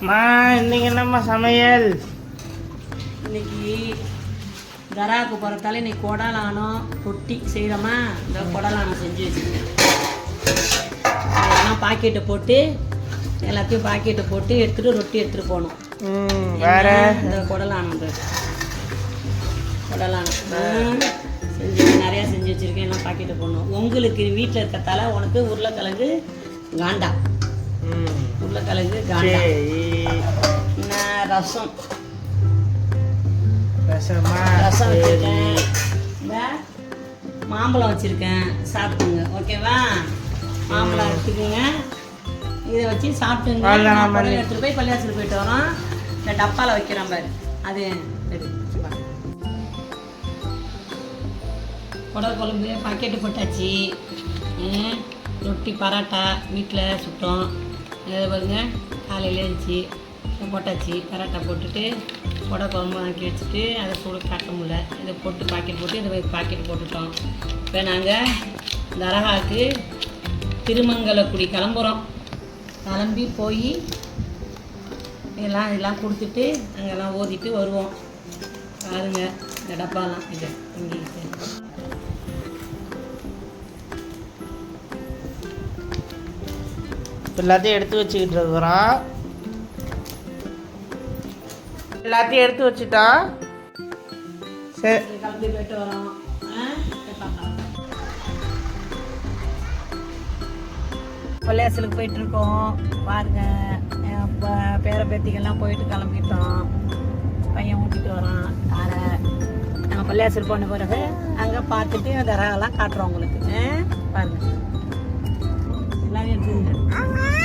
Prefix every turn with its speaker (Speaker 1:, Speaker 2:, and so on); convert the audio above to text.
Speaker 1: அம்மா இன்னைக்கு என்னம்மா சமையல்?
Speaker 2: இன்னைக்கு தராக்கு போகிறதால இன்னைக்கு குடலானம் ரொட்டி செய்கிறோமா இந்த குடலானம் செஞ்சு வச்சுருக்கேன். அதெல்லாம் பாக்கெட்டை போட்டு எல்லாத்தையும் பாக்கெட்டை போட்டு எடுத்துகிட்டு ரொட்டி எடுத்துகிட்டு போகணும்.
Speaker 1: ம் வேற?
Speaker 2: இந்த குடலானம் குடலானம் ம், செஞ்சு நிறையா செஞ்சு வச்சுருக்கேன். எல்லாம் பாக்கெட்டு போடணும். உங்களுக்கு வீட்டில் இருக்கத்தால உனக்கு உருளைக்கிழங்கு காண்டா.
Speaker 1: ம்
Speaker 2: உருளைக்கிழங்கு காண்டா.
Speaker 1: சரி
Speaker 2: நான் ரசம்?
Speaker 1: ரசமா?
Speaker 2: ரசம்
Speaker 1: சரி.
Speaker 2: வச்சுருக்கேன். மாம்பழம் வச்சுருக்கேன். சாப்பிடுங்க. ஓகேவா? மாம்பழம் எடுத்துக்கோங்க. இதை வச்சு சாப்பிட்டுங்க. எடுத்துகிட்டு போய் பள்ளியாசல் போயிட்டு வரோம். இந்த டப்பாவில் வைக்கிறேன் பாரு. அது. குடல் குழம்பு பாக்கெட்டு போட்டாச்சு. ரொட்டி பரோட்டா வீட்டில் சுட்டோம். இதை பாருங்க காலையில் இருந்துச்சு போட்டாச்சு பரோட்டா போட்டுட்டு குடை குழம்பு ஆக்கி வச்சுட்டு அதை சூடு காட்ட முடியல. இதை போட்டு பாக்கெட் போட்டு இதை பாக்கெட் போட்டுட்டோம். இப்போ நாங்கள் தரகாக்கு திருமங்கலக்குடி கிளம்புறோம். கிளம்பி போய் எல்லாம் இதெல்லாம் கொடுத்துட்டு அங்கெல்லாம் ஓதிட்டு வருவோம். பாருங்கள் இந்த டப்பாலாம் இது இங்கே
Speaker 1: எல்லாத்தையும் எடுத்து வச்சுக்கிட்டு இருக்கிறோம் எல்லாத்தையும் எடுத்து வச்சுட்டோம் சரி
Speaker 2: கிளம்பி போயிட்டு இருக்கோம் பாருங்க பேர பேத்திகள்லாம் போயிட்டு கிளம்பிட்டோம். பையன் ஊட்டிட்டு வரான். காரை நாங்கள் பள்ளியாசல் போன பிறகு அங்கே பார்த்துட்டு அந்த ரகெல்லாம் காட்டுறோம் உங்களுக்கு. เรายังคืนอ